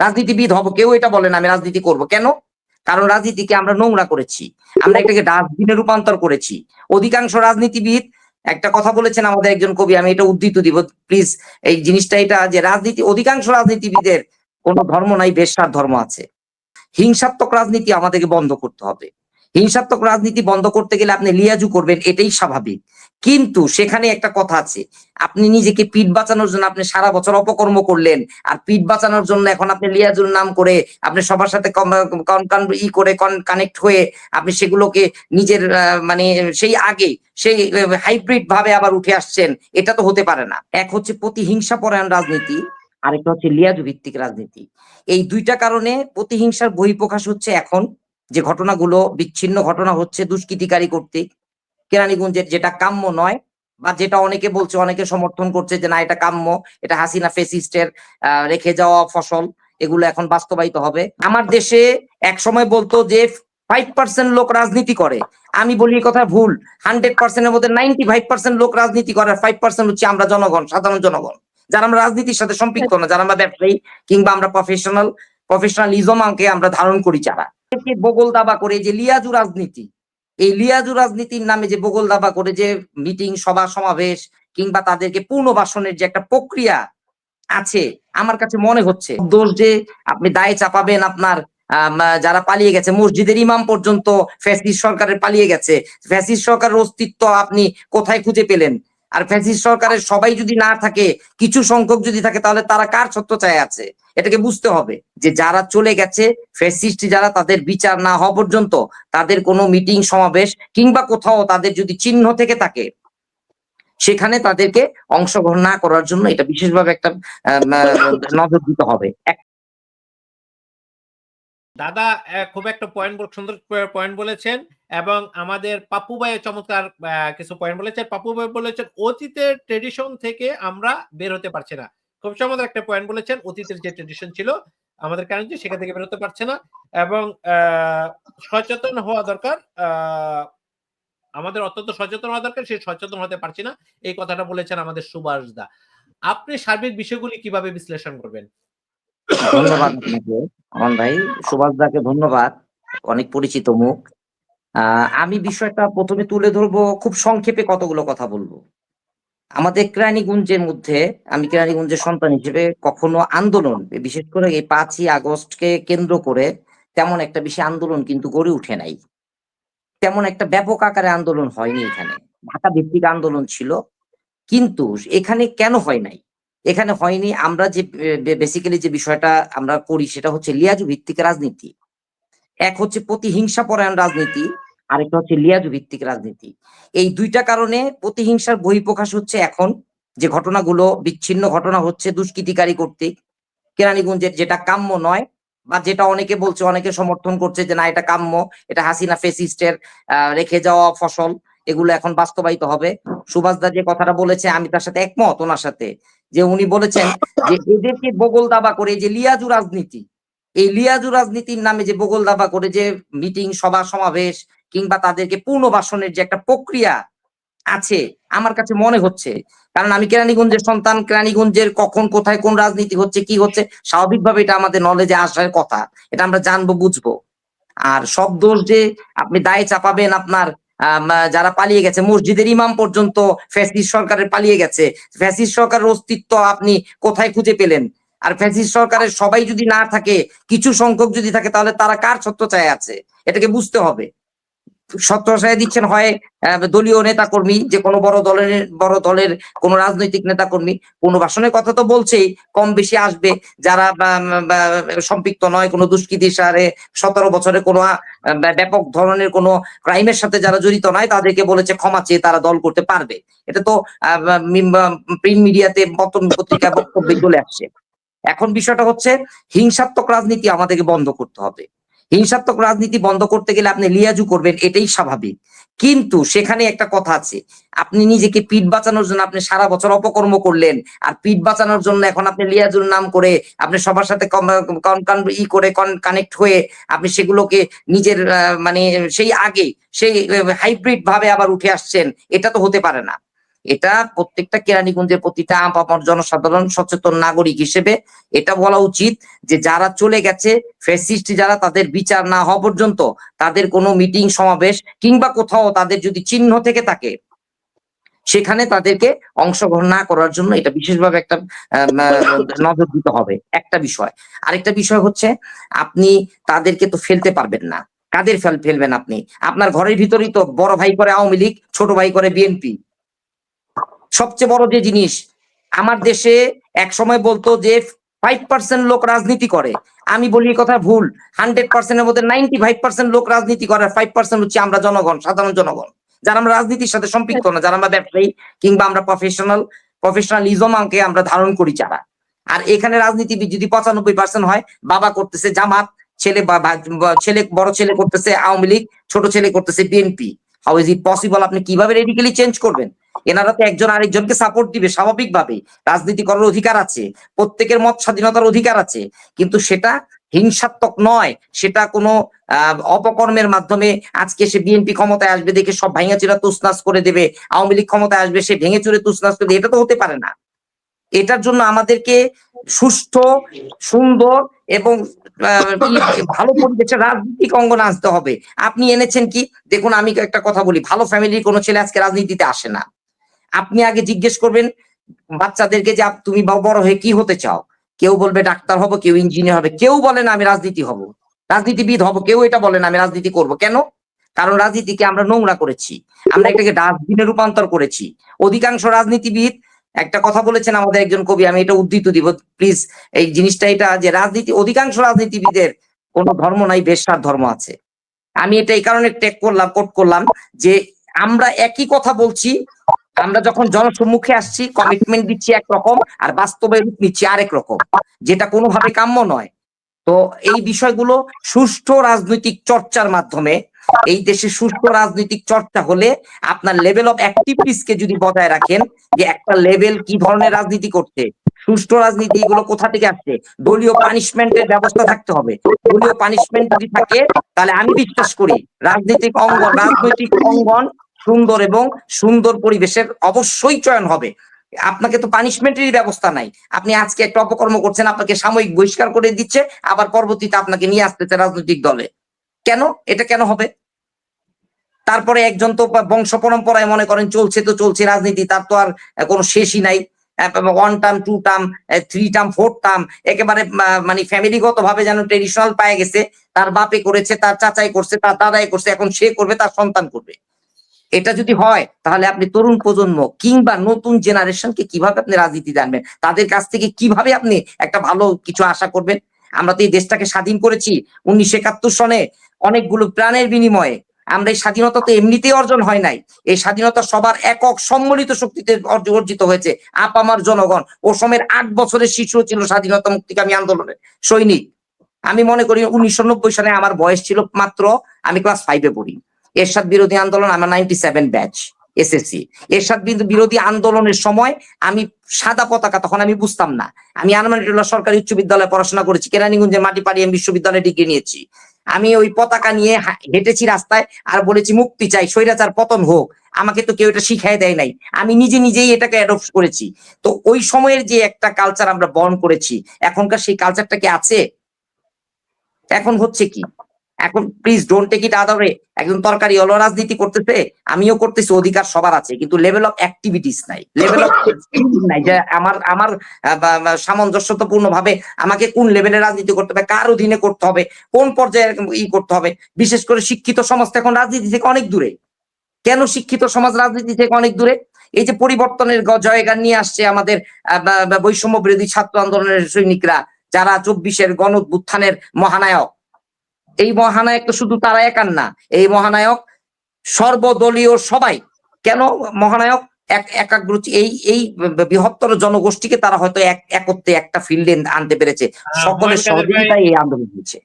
রাজনীতিবিদ হব, কেউ এটা বলে না, আমি রাজনীতি করব। কেন? কারণ রাজনীতিকে আমরা নোংরা করেছি। আমরা এটাকে ডাস্টবিনে রূপান্তর করেছি। অধিকাংশ রাজনীতিবিদ, একটা কথা বলেছেন আমাদের একজন কবি, আমি এটা উদ্ধৃত দিব। প্লিজ, এই জিনিসটা এটা যে রাজনীতি, অধিকাংশ রাজনীতিবিদের কোনো ধর্ম নাই, বেশার ধর্ম আছে। হিংসাত্মক রাজনীতি আমাদেরকে বন্ধ করতে হবে। হিংসাত্মক রাজনীতি বন্ধ করতে গেলে আপনি লিয়াজু করবেন, এটাই স্বাভাবিক। কিন্তু সেখানে একটা কথা আছে, আপনি নিজেকে পিঠ বাঁচানোর জন্য আপনি সারা বছর অপকর্ম করলেন, আর পিঠ বাঁচানোর জন্য এখন আপনি লিয়াজুর নাম করে আপনি সবার সাথে ই করে কানেক্ট হয়ে আপনি সেগুলোকে নিজের মানে সেই আগে সেই হাইব্রিড ভাবে আবার উঠে আসছেন, এটা তো হতে পারে না। এক হচ্ছে প্রতিহিংসা পরায়ণ রাজনীতি, আরেকটা হচ্ছে লিয়াজু ভিত্তিক রাজনীতি। এই দুইটা কারণে প্রতিহিংসার বহিঃপ্রকাশ হচ্ছে এখন। যে ঘটনাগুলো, বিচ্ছিন্ন ঘটনা হচ্ছে দুষ্কৃতিকারী কর্তৃক। কেরানীগঞ্জের যেটা কাম্য নয়, বা যেটা অনেকে বলছে, অনেকে সমর্থন করছে যে না, এটা কাম্য, এটা হাসিনা ফেসিস্টের রেখে যাওয়া ফসল, এগুলো এখন বাস্তবায়িত হবে। আমার দেশে এক সময় বলতো যে ফাইভ পার্সেন্ট লোক রাজনীতি করে। আমি বলি কথা ভুল। হান্ড্রেড পার্সেন্টের মধ্যে নাইনটি ফাইভ পার্সেন্ট লোক রাজনীতি করে ফাইভ পার্সেন্ট হচ্ছে আমরা জনগণ, সাধারণ জনগণ। যারা আমরা রাজনীতির সাথে সম্পৃক্ত না, যারা আমরা ব্যবসায়ী কিংবা আমরা প্রফেশনাল প্রফেশনালিজমকে আমরা ধারণ করি যারা। বগল দাবা করে যে লিয়াজু রাজনীতি, এই লিয়াজু রাজনীতির নামে যে বগল দাবা করে যে মিটিং সভা, সমাবেশ কিংবা তাদেরকে পুনর্বাসনের যে একটা প্রক্রিয়া আছে, আমার কাছে মনে হচ্ছে দোষ যে আপনি দায়ে চাপাবেন আপনার যারা পালিয়ে গেছে, মসজিদের ইমাম পর্যন্ত ফ্যাসিস সরকারের পালিয়ে গেছে, ফ্যাসিস সরকারের অস্তিত্ব আপনি কোথায় খুঁজে পেলেন? আর ফ্যাসিস সরকারের সবাই যদি না থাকে, কিছু সংখ্যক যদি থাকে, তাহলে তারা কার সত্য চায় আছে? এটাকে বুঝতে হবে যে যারা চলে গেছে, ফ্যাসিস্ট যারা, তাদের বিচার না হওয়া পর্যন্ত তাদের কোনো মিটিং, সমাবেশ কিংবা কোথাও তাদের যদি চিহ্ন থেকে থাকে, সেখানে তাদেরকে অংশগ্রহণ না করার জন্য এটা বিশেষভাবে একটা নজর দিতে হবে। দাদা খুব একটা পয়েন্ট সুন্দর পয়েন্ট বলেছেন এবং আমাদের পাপু ভাই চমৎকার কিছু পয়েন্ট বলেছেন। পাপু ভাই বলেছেন, অতীতের ট্রেডিশন থেকে আমরা বের হতে পারছি না। খুব চমৎকার একটা পয়েন্ট বলেছেন, অতীতের যে ট্রেডিশন ছিল আমাদের কারণ যে সেখান থেকে বের হতে পারছে না? এবং সচেতন হওয়া দরকার আমাদের অত্যন্ত সচেতন হওয়া দরকার সেই সচেতন হতে পারছি না। এই কথাটা বলেছেন আমাদের সুভাষ দা আপনি সার্বিক বিষয়গুলি কীভাবে বিশ্লেষণ করবেন? ধন্যবাদ আপনাকে। আমান ভাই, সুভাষ দাকে ধন্যবাদ। অনেক পরিচিত মুখ। আমি বিষয়টা প্রথমে তুলে ধরবো, খুব সংক্ষেপে কতগুলো কথা বলব। আমাদের কেরানীগঞ্জের মধ্যে, আমি কেরানীগঞ্জের সন্তান হিসেবে কখনো আন্দোলন, বিশেষ করে এই পাঁচই আগস্টকে কেন্দ্র করে তেমন একটা বেশি আন্দোলন কিন্তু গড়ে উঠে নাই। তেমন একটা ব্যাপক আকারে আন্দোলন হয়নি এখানে। ঢাকা ভিত্তিক আন্দোলন ছিল, কিন্তু এখানে কেন হয় নাই? এখানে হয়নি। আমরা যে বেসিক্যালি যে বিষয়টা আমরা করি সেটা হচ্ছে লিয়াজু ভিত্তিক রাজনীতি। এক হচ্ছে প্রতিহিংসা পরায়ণ রাজনীতি, আরেকটা হচ্ছে লিয়াজু ভিত্তিক রাজনীতি। এই দুইটা কারণে প্রতিহিংসার বহিঃপ্রকাশ হচ্ছে এখন। যে ঘটনাগুলো, বিচ্ছিন্ন ঘটনা হচ্ছে দুষ্কৃতিকারী কর্তৃক। কেরানীগঞ্জের যেটা কাম্য নয়, বা যেটা অনেকে বলছে, অনেকে সমর্থন করছে যে না, এটা কাম্য, এটা হাসিনা ফেসিস্টের রেখে যাওয়া ফসল, এগুলো এখন বাস্তবায়িত হবে। সুভাষ দা যে কথাটা বলেছে, আমি তার সাথে একমত ওনার সাথে। যে উনি বলেছেন যে এদেরকে বগল দাবা করে যে লিয়াজু রাজনীতি, এই লিয়াজু রাজনীতির নামে যে বগল দাবা করে যে মিটিং, সভা, সমাবেশ কিংবা তাদেরকে পুনর্বাসনের যে একটা প্রক্রিয়া আছে, আমার কাছে মনে হচ্ছে, কারণ আমি কেরানীগঞ্জের সন্তান, কেরানীগঞ্জের কখন, কোথায়, কোন রাজনীতি হচ্ছে, কি হচ্ছে, স্বাভাবিকভাবে এটা আমাদের নলেজে আসার কথা। এটা আমরা জানব, বুঝব। আর সব দোষ যে আপনি দায়ে চাপাবেন আপনার যারা পালিয়ে গেছে, মসজিদের ইমাম পর্যন্ত ফ্যাসিস সরকারের পালিয়ে গেছে। ফ্যাসিস সরকারের অস্তিত্ব আপনি কোথায় খুঁজে পেলেন? আর ফ্যাসিস সরকারের সবাই যদি না থাকে, কিছু সংখ্যক যদি থাকে, তাহলে তারা কার সত্য চায় আছে? এটাকে বুঝতে হবে। সত্য চায় দিচ্ছেন হয় দলীয় নেতা কর্মী যে কোনো বড় দলের বড় দলের কোন রাজনৈতিক নেতা কর্মী ভাষণের কথা তো বলছেই, কম বেশি আসবে যারা সম্পৃক্ত নয়, কোনো দুষ্কৃতির সারে সতেরো বছরে কোনো ব্যাপক ধরনের কোনো ক্রাইমের সাথে যারা জড়িত নয়, তাদেরকে বলেছে ক্ষমা চেয়ে তারা দল করতে পারবে। এটা তো প্রিন্ট মিডিয়াতে পত্র পত্রিকা বক্তব্যে চলে আসছে। এখন বিষয়টা হচ্ছে, হিংসাত্মক রাজনীতি আমাদেরকে বন্ধ করতে হবে। হিংসাত্মক রাজনীতি বন্ধ করতে গেলে আপনি লিয়াজু করবেন, এটাই স্বাভাবিক। কিন্তু সেখানে একটা কথা আছে, আপনি নিজেকে পিঠ বাঁচানোর জন্য আপনি সারা বছর অপকর্ম করলেন, আর পিঠ বাঁচানোর জন্য এখন আপনি লিয়াজুর নাম করে আপনি সবার সাথে ই করে কানেক্ট হয়ে আপনি সেগুলোকে নিজের মানে সেই আগে, সেই হাইব্রিড ভাবে আবার উঠে আসছেন, এটা তো হতে পারে না। এটা প্রত্যেকটা কেরানীগঞ্জের প্রতিটা আপামর জনসাধারণ সচেতন নাগরিক হিসেবে এটা বলা উচিত যে যারা চলে গেছে ফ্যাসিস্ট যারা, তাদের বিচার না হওয়া পর্যন্ত তাদের কোনো মিটিং সমাবেশ কিংবা কোথাও তাদের যদি চিহ্ন থেকে থাকে, সেখানে তাদেরকে অংশগ্রহণ না করার জন্য এটা বিশেষভাবে একটা নজর দিতে হবে। একটা বিষয়। আরেকটা বিষয় হচ্ছে আপনি তাদেরকে তো ফেলতে পারবেন না। কাদের ফেল, ফেলবেন আপনি? আপনার ঘরের ভিতরেই তো বড় ভাই করে আওয়ামী লীগ, ছোট ভাই করে বিএনপি। সবচেয়ে বড় যে জিনিস, আমার দেশে এক সময় বলতো যে ফাইভ পার্সেন্ট লোক রাজনীতি করে। আমি বলি কথা ভুল। হান্ড্রেড পার্সেন্টের মধ্যে নাইনটি ফাইভ পার্সেন্ট লোক রাজনীতি করে ফাইভ পার্সেন্ট হচ্ছে আমরা জনগণ, সাধারণ জনগণ। যারা আমরা রাজনীতির সাথে সম্পৃক্ত না, যারা আমরা ব্যবসায়ী কিংবা আমরা প্রফেশনাল প্রফেশনালিজম আমাকে আমরা ধারণ করি যারা। আর এখানে রাজনীতিবিদ যদি পঁচানব্বই পার্সেন্ট হয়, বাবা করতেছে জামাত, ছেলে ছেলে, বড় ছেলে করতেছে আওয়ামী লীগ, ছোট ছেলে করতেছে BNP. How is it possible আপনি কীভাবে রেডিক্যালি চেঞ্জ করবেন? এনারা তো একজন আরেকজনকে সাপোর্ট দিবে স্বাভাবিকভাবে রাজনীতি করার অধিকার আছে, প্রত্যেকের মত স্বাধীনতার অধিকার আছে, কিন্তু সেটা হিংসাত্মক নয়। সেটা কোনো অপকর্মের মাধ্যমে আজকে সে বিএনপি ক্ষমতায় আসবে দেখে সব ভাঙা চুরা তুসনাস করে দেবে, আওয়ামী লীগ ক্ষমতায় আসবে, সে ভেঙে চুরে তুসনাস করে এটা তো হতে পারে না। এটার জন্য আমাদেরকে সুস্থ সুন্দর এবং ভালো পরিবেশে রাজনৈতিক অঙ্গনে আসতে হবে। আপনি এনেছেন কি? দেখুন, আমি একটা কথা বলি, ভালো ফ্যামিলির কোনো ছেলে আজকে রাজনীতিতে আসে না। আপনি আগে জিজ্ঞেস করবেন বাচ্চাদেরকে যে তুমি বড় হয়ে কি হতে চাও? কেউ বলবে ডাক্তার হব, কেউ ইঞ্জিনিয়ার হবে, কেউ বলে না আমি রাজনীতি হব। রাজনীতিবিদ হব, কেউ এটা বলে না আমি রাজনীতি করব। কেন? কারণ রাজনীতিকে আমরা নোংরা করেছি। আমরা এটাকে ডাস্টবিনে রূপান্তর করেছি। অধিকাংশ রাজনীতিবিদ, একটা কথা বলেছেন আমাদের একজন কবি, আমি এটা উদ্ধৃত দিব প্লিজ এই জিনিসটা এটা যে রাজনীতি অধিকাংশ রাজনীতিবিদের কোনো ধর্ম নাই, বেশার ধর্ম আছে। আমি এটা এই কারণে টেক করলাম, কোট করলাম যে আমরা একই কথা বলছি আমরা যখন জনসম্মুখে আসছি কমিটমেন্ট দিচ্ছি একরকম আর বাস্তবে রূপ নিচ্ছি আরেক রকম, যেটা কোনোভাবে কাম্য নয়। তো এই বিষয়গুলো সুষ্ঠু রাজনৈতিক চর্চার মাধ্যমে, এই দেশে সুষ্ঠু রাজনৈতিক চর্চা হলে আপনার লেভেল অফ কে যদি বজায় রাখেন, যে একটা লেভেল কি ধরনের রাজনীতি করছে, সুষ্ঠু রাজনীতি এগুলো কোথা থেকে আসছে? দলীয় পানিশমেন্টের ব্যবস্থা থাকতে হবে। দলীয় পানিশমেন্ট যদি থাকে, তাহলে আমি বিশ্বাস করি রাজনৈতিক অঙ্গন রাজনৈতিক অঙ্গন সুন্দর এবং সুন্দর পরিবেশের অবশ্যই চয়ন হবে। আপনাকে তো পানিশমেন্টেরই ব্যবস্থা নাই। আপনি আজকে একটা অপকর্ম করছেন, আপনাকে সাময়িক বহিষ্কার করে দিচ্ছে, আবার পরবর্তীতে আপনাকে নিয়ে আসতেছে রাজনৈতিক দলে। কেন? এটা কেন হবে? তারপরে একজন তো বংশ পরম্পরায় মনে করেন চলছে তো চলছে, রাজনীতি তার তো আর কোনো শেষই নাই। One term two term three term four term একেবারে মানে ফ্যামিলিগত ভাবে যেন ট্রেডিশনাল পায়ে গেছে। তার বাপে করেছে, তার চাচাই করছে, তার দাদাই করছে, এখন সে করবে, তার সন্তান করবে। এটা যদি হয়, তাহলে আপনি তরুণ প্রজন্ম কিংবা নতুন জেনারেশনকে কীভাবে আপনি রাজনীতি জানবেন? তাদের কাছ থেকে কীভাবে আপনি একটা ভালো কিছু আশা করবেন? আমরা তো এই দেশটাকে স্বাধীন করেছি উনিশশো একাত্তর সনে। অনেকগুলো প্রাণের বিনিময়ে আমরা এই স্বাধীনতা তো এমনিতেই অর্জন হয় নাই। এই স্বাধীনতা সবার একক সম্মিলিত শক্তিতে অর্জ- অর্জিত হয়েছে। আপ আমার জনগণ ও সময়ের আট বছরের শিশু ছিল স্বাধীনতা মুক্তিকামী আন্দোলনের সৈনিক। আমি মনে করি উনিশশো নব্বই সালে আমার বয়স ছিল মাত্র, আমি ক্লাস ফাইভে পড়ি। এরশাদ বিরোধী আন্দোলন, আমার ninety seven batch SSC Ershad বিরোধী- আন্দোলনের সময় আমি সাদা পতাকা, তখন আমি বুঝতাম না। আমি আনমানিটুল্লাহ সরকারি উচ্চ বিদ্যালয়ে পড়াশোনা করেছি কেরানীগঞ্জের মাটিপাড়ি আমি বিশ্ববিদ্যালয়ে ডিগ্রি নিয়েছি। আমি ওই পতাকা নিয়ে হেঁটেছি রাস্তায় আর বলেছি, মুক্তি চাই, স্বৈরাচার পতন হোক। আমাকে তো কেউ এটা শিখাই দেয় নাই। আমি নিজে নিজেই এটাকে অ্যাডপ্ট করেছি। তো ওই সময়ের যে একটা কালচার আমরা বর্ণ করেছি, এখনকার সেই কালচারটা কি আছে? এখন হচ্ছে কি? এখন প্লিজ ডোন্ট টেক ইট আদারে একজন তরকারি হলো রাজনীতি করতেছে, আমিও করতেছি, অধিকার সবার আছে, কিন্তু লেভেল অফ অ্যাক্টিভিটিস নাই। লেভেল অফ নাই, যে আমার আমার সামঞ্জস্যপূর্ণ ভাবে আমাকে কোন লেভেলে রাজনীতি করতে হবে, কার অধীনে করতে হবে, কোন পর্যায়ে ই করতে হবে। বিশেষ করে শিক্ষিত সমাজ এখন রাজনীতি থেকে অনেক দূরে। কেন শিক্ষিত সমাজ রাজনীতি থেকে অনেক দূরে? এই যে পরিবর্তনের জয়গান নিয়ে আসছে আমাদের বৈষম্য বিরোধী ছাত্র আন্দোলনের সৈনিকরা, যারা চব্বিশের গণ মহানায়ক। এই মহানায়ক তো শুধু তারা একান না এই মহানায়ক সর্বদলীয় সবাই। কেন মহানায়ক এক একাগ্র এই এই বৃহত্তর জনগোষ্ঠীকে তারা হয়তো এক একত্রে একটা ফিল্ডে আনতে পেরেছে। সকলের মহেশ সহযোগিতায় এই আন্দোলন হয়েছে।